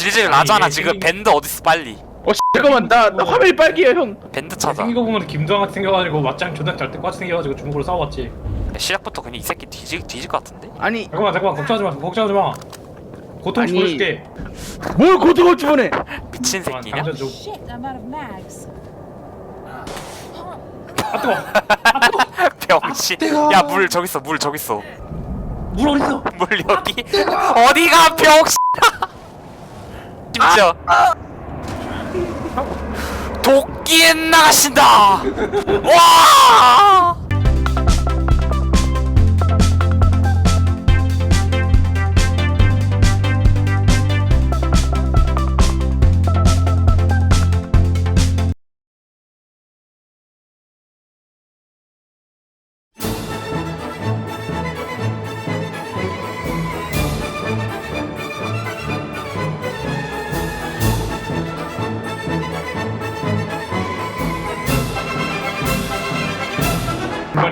질질 나잖아 지금. 밴드 어딨어 빨리. 어 씨, 잠깐만 나, 나 화면이 빨개요 형. 밴드 찾아. 생긴 거 보면 김도환 같이 생겨가지고 맞짱 존나 잘 똑같이 생겨가지고 주먹으로 싸워봤지. 시작부터 그냥 이 새끼 뒤질, 뒤질 것 같은데? 아니. 잠깐만 잠깐만 걱정하지 마 걱정하지 마. 고통 아니, 줄여줄게. 뭘 고등어 집어내 미친 새끼냐? 당전 좀 Shit, I'm out of mags. 아 뜨거. 병신. 야 물 저기 있어 물 저기 있어. 물 어딨어? 물 여기. 어디가 병신 심지어 도끼에 나가신다! 와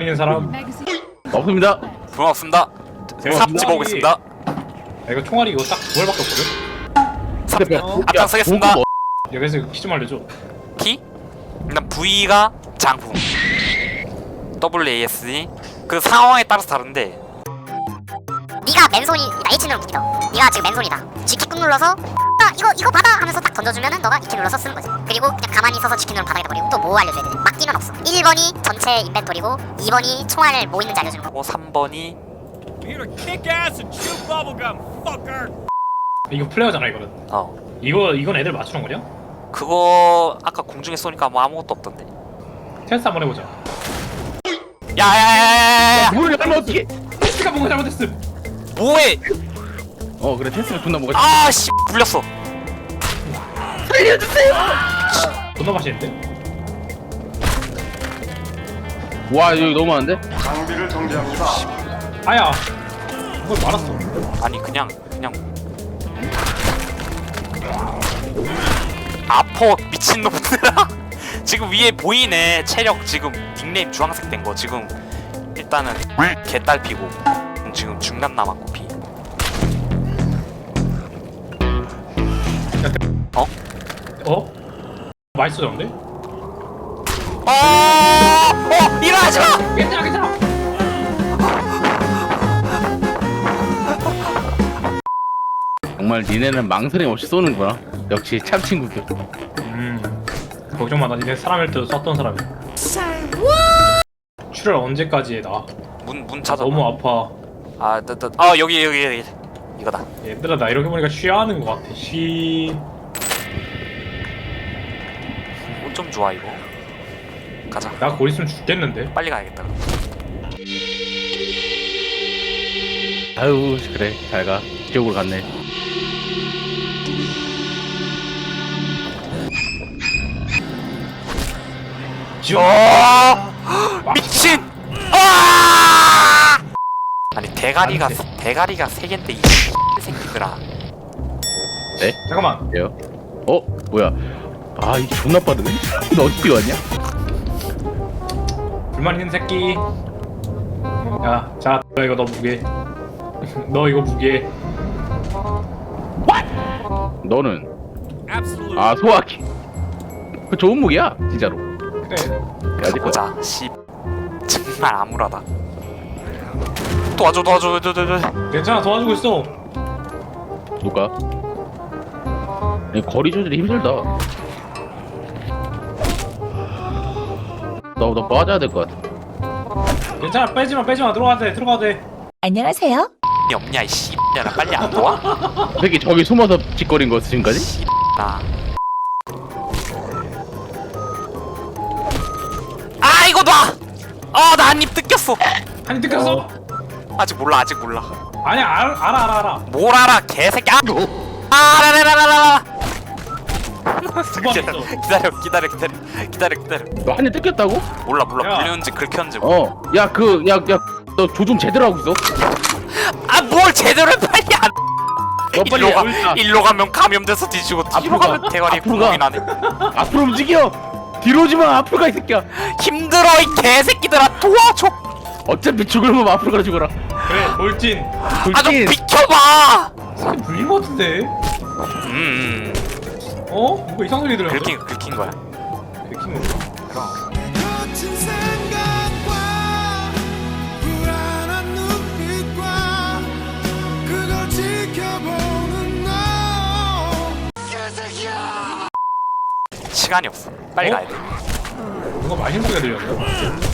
있는 사람. 없습니다. 삽지 보고 있습니다. 야, 이거 총알이 이거 딱 9월밖에 없거든? 삽 야, 앞장 쓰겠습니다. 뭐- 여기서 이거 키좀 알려줘. 키? 일단 V가 장풍. WASD 그 상황에 따라서 다른데. 네가 맨손이다 H는 무기다 네가 지금 맨손이다. G키 꾹 눌러서 아 이거 이거 받아 하면서 딱 던져주면은 너가 이키 눌러서 쓰는 거지. 그리고 그냥 가만히 서서 눌러 바닥에다 버리고 또 뭐 알려줘야 돼 막기는 없어. 1번이 전체 인벤토리고 2번이 총알 뭐 있는지 알려주는 거고 하고 3번이? Here to kick ass and chew bubblegum, fucker! 이거 플레어잖아 이거는. 어. 이거 이건 애들 맞추는 거냐? 그거 아까 공중에 쏘니까 뭐 아무것도 없던데. 테스트 한번 해보자. 야야야야야야 물을 열면 어떻게 테스트가 뭔가 잘못했음. 뭐해? 어 그래 테스트가 존나 뭐가 아씨 불렸어 존나 맛있는데? 와 여기 너무 많은데? 아야 그걸 말았어. 아니 그냥 그냥. 아퍼 미친놈들아 지금 위에 보이네 체력 지금. 닉네임 주황색 된 거. 지금 일단은 개딸 피고 지금 중간 남았고 피 어? 맛있어졌는데? 어! 어! 일어나지 마! 괜찮아 괜찮아 정말 니네는 망설임 없이 쏘는구나 역시 참 친구들 음 걱정 마나 니네 사람일 때도 쐈던 사람이야 출혈 언제까지 해 나? 문, 문 나 찾아 너무 아파 아, 나, 나, 아 여기 여기 여기 이거다 얘들아 나 이렇게 보니까 쉬하는 것 같아 쉬 좋아 이거 가자 나 거기 있으면 죽겠는데 빨리 가야겠다 아유 그래 잘가 지옥으로 갔네 어! 미친! 아! 아니 대가리가 안 돼. 대가리가 세 개인데 이 새끼들아 네? 잠깐만 왜요? 어? 뭐야 아 이게 존나 빠르네? 너 어떻게 왔냐? 불만 있는 새끼. 야 자 너 이거 너 무게 너 이거 무게 너는? Absolute. 아 소화기 그 좋은 무기야 진짜로. 그래. 야지 거 가보자 씨. 정말 암울하다. 도와줘 도와줘 도와줘 도와줘 괜찮아 도와주고 있어. 누가? 이 거리 조절이 힘들다 나나 빠져야 될 것 같아 괜찮아 빼지마 빼지마 들어가도 돼 들어가도 돼 안녕하세요. 이 없냐 이 씨X년아 빨리 안 도와? 새끼 저기 숨어서 짓거린 거 지금까지? 나. 아 이거 놔! 아나 한 입 뜯겼어 한입 뜯겼어? 아직 몰라 아직 몰라 아니야 알아 알아 알아 알아 뭘 알아 개새끼 아! 아라라라라라 두번 기다려 기다려 기다려 기다려 기다려 기다려 너한입 뜯겼다고? 몰라 몰라 야. 불렸는지 긁혔는지 몰라 어 야 그 야 야 너 조종 제대로 하고 있어? 아 뭘 제대로 해, 빨리 안 너 빨리 일로 가 올라. 일로 가면 감염돼서 뒤지고 뒤로 앞으로 가면 가. 대가리 앞으로 구멍이 가. 나네 앞으로 움직여 뒤로 오지 마 앞으로 가 이 새끼야 힘들어 이 개새끼들아 도와줘 어차피 죽을 놈 앞으로 가라 죽어라 그래 돌진 아좀 돌진. 비켜봐 불린 거 같은데? 음, 음. 어? 뭔가 이상 소리 들렸는데? 긁힌 긁힌 거야. 긁힌 건가? 거친 생각과 불안한 눈빛과 그걸 지켜보는 너 시간이 없어. 빨리 어? 가야 돼. 뭔가 맛있는 소리가 들렸는데?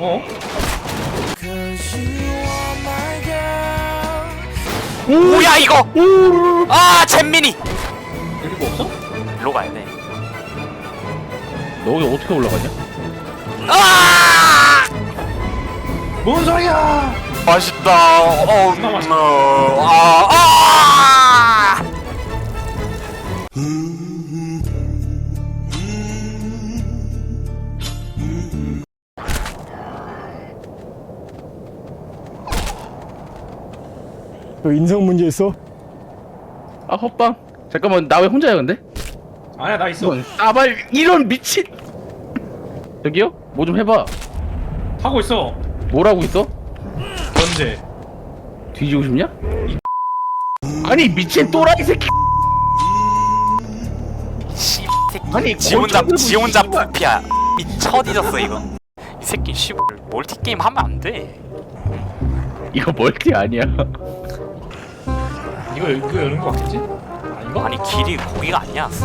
어? 뭐야 이거? 아 잼민이. 가야 돼. 너 여기 어떻게 올라가냐? 아! 뭔 소리야! 맛있다. 어, 맛있다. 어, 아, 아! 너 인성 문제 있어? 아 헛방 잠깐만 나 왜 혼자야 근데? 아니야 나 있어 이건 싸발 이런 미친 저기요? 뭐 좀 해봐 하고 있어 뭐라고 있어? 견제 뒤지고 싶냐? 아니 미친 또라이 새끼 씨, 새끼. 아니, 지 혼자 골지 혼자 씨발. 부피야. 미쳐 뒤졌어 이거. 이 새끼 씨 멀티 게임 하면 안 돼. 이거 멀티 아니야 이거 이거 여는 거 같겠지? 아닌가? 아니 길이 거기가 아니야. 씨.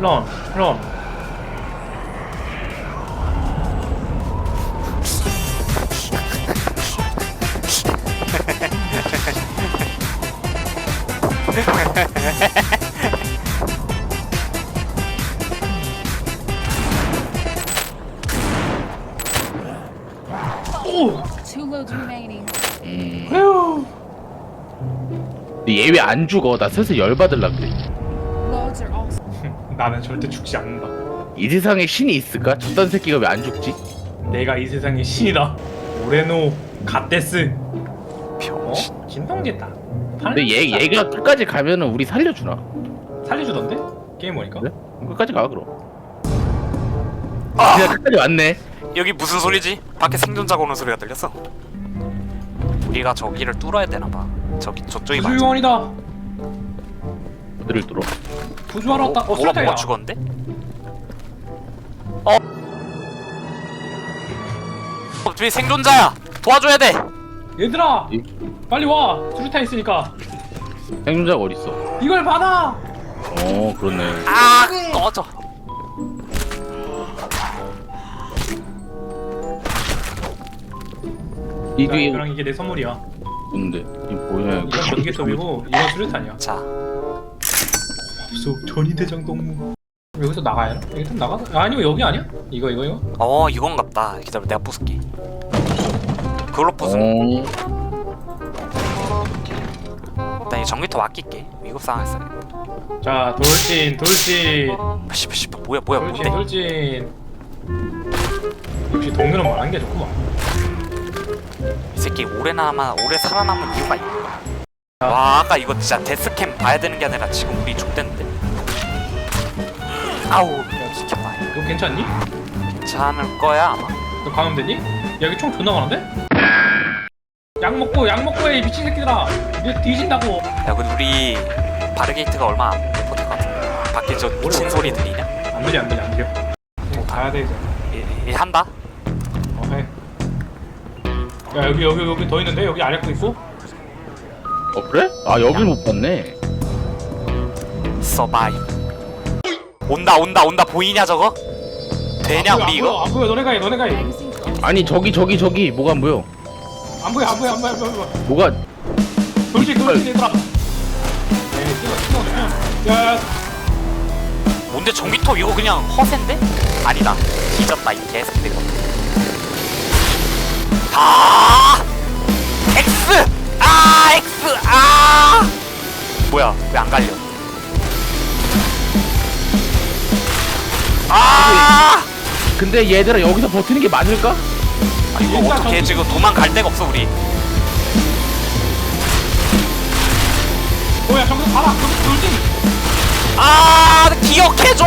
런 런. 오! Two loads remaining. 에휴! 근데 얘 왜 안 죽어 나 슬슬 열받을라 그래. 나는 절대 죽지 않는다. 이 세상에 신이 있을까? 저딴 새끼가 왜 안 죽지? 내가 이 세상의 신이다. 오레노 갓데스. 어? 병신. 김동재다. 근데 얘, 얘가 끝까지 가면은 우리 살려주나 살려주던데? 게임 보니까. 그래? 끝까지 가 그럼 아 진짜 끝까지 왔네 여기 무슨 소리지? 밖에 생존자가 오는 소리가 들렸어. 우리가 저기를 뚫어야 되나 봐. 저기 저쪽이 맞아. 구조요원이다. 들을 뚫어 구조하러 왔다. 어, 뭐가. 뭐가 죽었는데? 어. 어, 저기 생존자야. 도와줘야 돼. 얘들아, 이- 빨리 와. 수류탄 있으니까. 생존자가 어딨어 이걸 받아. 어 그렇네 아 꺼져. 이 자, 뒤에 이거랑 이게 내 선물이야. 뭔데 이 뭐야 이건 전기톱이고 이건 수류탄이야. 자, 속 전이 대장 동무. 여기서 나가야 좀 나가? 아, 아니면 여기 아니야? 이거 이거 이거? 어 이건 같다. 기다려, 내가 부술게. 그걸로 부수면 어 일단 이 전기톱 아낄게. 위급 상황에서. 자, 돌진, 돌진, 씨발 씨발 뭐야 뭐야 돌진, 뭔데? 돌진. 역시 동료는 말하는 게 좋구만. 이 새끼 오래나마 오래 살아남은 이유가 거야. 와 아까 이거 진짜 데스캠 봐야 되는 게 아니라 지금 우리 죽됐는데. 아우 지켜봐. 이거 괜찮니? 괜찮을 거야 아마. 너 되니? 야, 여기 총 존나 많은데? 약 먹고, 약 먹고 해, 이 미친 새끼들아. 이제 뒤진다고. 야 근데 우리 바르게이트가 얼마 안 못할 것 같아. 밖에 저 미친 소리 들리냐? 안 들려, 안 들려, 안 들려. 어, 가야 돼, 이제. 이, 이 한다. 어, 해. 야, 여기, 여기, 여기 더 있는데? 여기 아래도 있어? 어, 그래? 아 여길 못 봤네 서바이. 온다 온다 온다 보이냐 저거? 되냐 우리 안 이거? 안 보여, 너네가 해, 너네가 해. 아니 저기 저기 저기 뭐가 안 보여 안 보여, 안 보여, 안 보여, 안 보여. 안 보여. 뭐가 돌진, 돌진, 얘들아. 에이, 뛰어, 뛰어, 뛰어. 야, 야, 뭔데 전기톱 이거 그냥 허세인데? 아니다. 뒤졌다 이 개새끼들. 아! X! 아! X! 아! 뭐야? 왜 안 갈려? 아! 근데 얘들아 여기서 버티는 게 맞을까? 아 이거 일단 어떻게 지금 도망갈 데가 없어 우리. 뭐야, 저기서 봐라. 돌진. 아! 기억해줘!